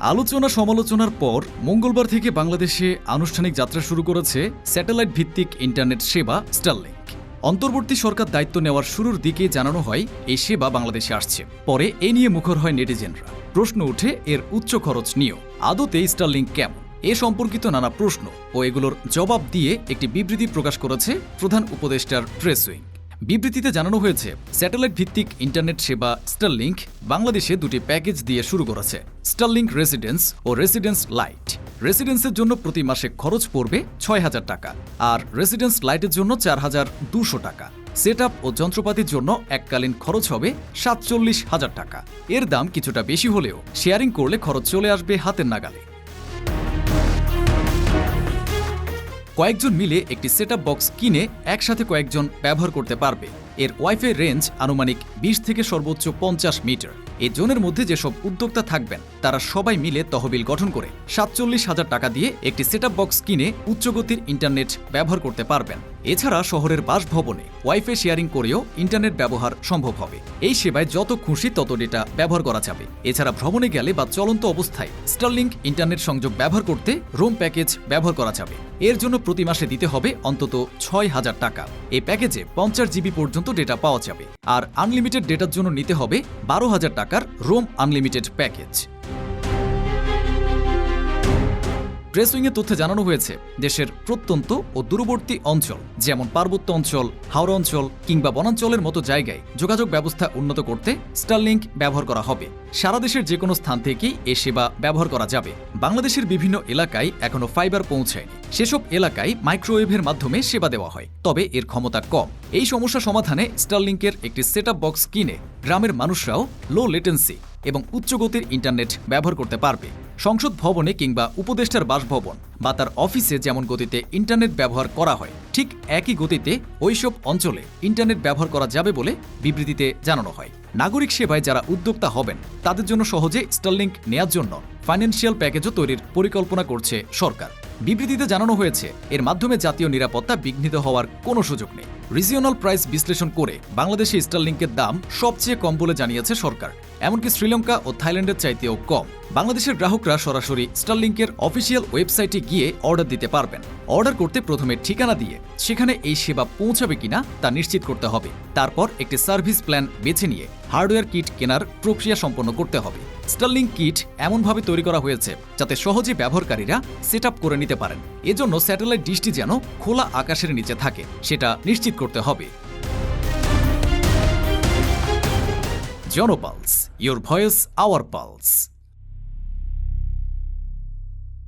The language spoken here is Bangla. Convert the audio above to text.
আলোচনা সমালোচনার পর মঙ্গলবার থেকে বাংলাদেশে আনুষ্ঠানিক যাত্রা শুরু করেছে স্যাটেলাইট ভিত্তিক ইন্টারনেট সেবা স্টারলিংক অন্তর্বর্তী সরকার দায়িত্ব নেওয়ার শুরুর দিকে জানানো হয়, এই সেবা বাংলাদেশে আসছে। পরে এ নিয়ে মুখর হয় নেটিজেনরা। প্রশ্ন উঠে এর উচ্চ খরচ নিয়েও। আদতে স্টারলিংক কেমন? এ সম্পর্কিত নানা প্রশ্ন ও এগুলোর জবাব দিয়ে একটি বিবৃতি প্রকাশ করেছে প্রধান উপদেষ্টার প্রেস উইং। বিবৃতিতে জানানো হয়েছে স্যাটেলাইট ভিত্তিক ইন্টারনেট সেবা স্টারলিংক বাংলাদেশে দুটি প্যাকেজ দিয়ে শুরু করেছে স্টারলিংক রেসিডেন্স ও রেসিডেন্স লাইট রেসিডেন্সের জন্য প্রতি মাসে খরচ পড়বে ছয় হাজার টাকা আর রেসিডেন্স লাইটের জন্য চার হাজার দুশো টাকা। সেট ও যন্ত্রপাতির জন্য এককালীন খরচ হবে সাতচল্লিশ হাজার টাকা। এর দাম কিছুটা বেশি হলেও শেয়ারিং করলে খরচ চলে আসবে হাতের নাগালে। কয়েকজন মিলে একটি সেট বক্স কিনে একসাথে কয়েকজন ব্যবহার করতে পারবে। এর ওয়াইফাই রেঞ্জ আনুমানিক বিশ থেকে সর্বোচ্চ পঞ্চাশ মিটার। এই জোনের মধ্যে যেসব উদ্যোক্তা থাকবেন, তারা সবাই মিলে তহবিল গঠন করে সাতচল্লিশ হাজার টাকা দিয়ে একটি সেটআপ বক্স কিনে উচ্চগতির ইন্টারনেট ব্যবহার করতে পারবেন। এছাড়া শহরের বাসভবনে ওয়াইফাই শেয়ারিং করেও ইন্টারনেট ব্যবহার সম্ভব হবে। এই সেবায় যত খুশি তত ডেটা ব্যবহার করা যাবে। এছাড়া ভ্রমণে গেলে বা চলন্ত অবস্থায় স্টারলিংক ইন্টারনেট সংযোগ ব্যবহার করতে রোম প্যাকেজ ব্যবহার করা যাবে। এর জন্য প্রতি মাসে দিতে হবে অন্তত ছয় হাজার টাকা। এই প্যাকেজে পঞ্চাশ জিবি পর্যন্ত ডেটা পাওয়া যাবে। আর আনলিমিটেড ডেটার জন্য নিতে হবে বারো হাজার টাকার রোম আনলিমিটেড প্যাকেজ। প্রেসউইংয়ের তথ্যে জানানো হয়েছে, দেশের প্রত্যন্ত ও দূরবর্তী অঞ্চল, যেমন পার্বত্য অঞ্চল, হাওড়া অঞ্চল কিংবা বনাঞ্চলের মতো জায়গায় যোগাযোগ ব্যবস্থা উন্নত করতে স্টারলিংক ব্যবহার করা হবে। সারা দেশের যে কোনো স্থান থেকেই এ সেবা ব্যবহার করা যাবে। বাংলাদেশের বিভিন্ন এলাকায় এখনও ফাইবার পৌঁছায়নি। সেসব এলাকায় মাইক্রোওয়েভের মাধ্যমে সেবা দেওয়া হয়, তবে এর ক্ষমতা কম। এই সমস্যা সমাধানে স্টারলিংকের একটি সেট বক্স কিনে গ্রামের মানুষরাও লো লেটেন্সি এবং উচ্চগতির ইন্টারনেট ব্যবহার করতে পারবে। সংসদ ভবনে কিংবা উপদেষ্টার বাসভবন বা তার অফিসে যেমন গতিতে ইন্টারনেট ব্যবহার করা হয়, ঠিক একই গতিতে ওইসব অঞ্চলে ইন্টারনেট ব্যবহার করা যাবে বলে বিবৃতিতে জানানো হয়। নাগরিক সেবায় যারা উদ্যোক্তা হবেন, তাদের জন্য সহজে স্টারলিংক নেয়ার জন্য ফাইন্যান্সিয়াল প্যাকেজও তৈরির পরিকল্পনা করছে সরকার। বিবৃতিতে জানানো হয়েছে, এর মাধ্যমে জাতীয় নিরাপত্তা বিঘ্নিত হওয়ার কোনো সুযোগ নেই। রিজিওনাল প্রাইস বিশ্লেষণ করে বাংলাদেশে স্টারলিংকের দাম সবচেয়ে কম বলে জানিয়েছে সরকার। এমনকি শ্রীলঙ্কা ও থাইল্যান্ডের চাইতেও কম। বাংলাদেশের গ্রাহকরা সরাসরি স্টারলিংকের অফিসিয়াল ওয়েবসাইটে গিয়ে অর্ডার দিতে পারবেন। অর্ডার করতে প্রথমে ঠিকানা দিয়ে সেখানে এই সেবা পৌঁছাবে কিনা তা নিশ্চিত করতে হবে। তারপর একটি সার্ভিস প্ল্যান বেছে নিয়ে হার্ডওয়্যার কিট কেনার প্রক্রিয়া সম্পন্ন করতে হবে। স্টারলিং কিট এমনভাবে তৈরি করা হয়েছে যাতে সহজে ব্যবহারকারীরা সেট করে নিতে পারেন। এজন্য স্যাটেলাইট ডিশটি যেন খোলা আকাশের নিচে থাকে, সেটা নিশ্চিত করতে হবে। জনপালস ইয়োর ভয়েস আওয়ার পালস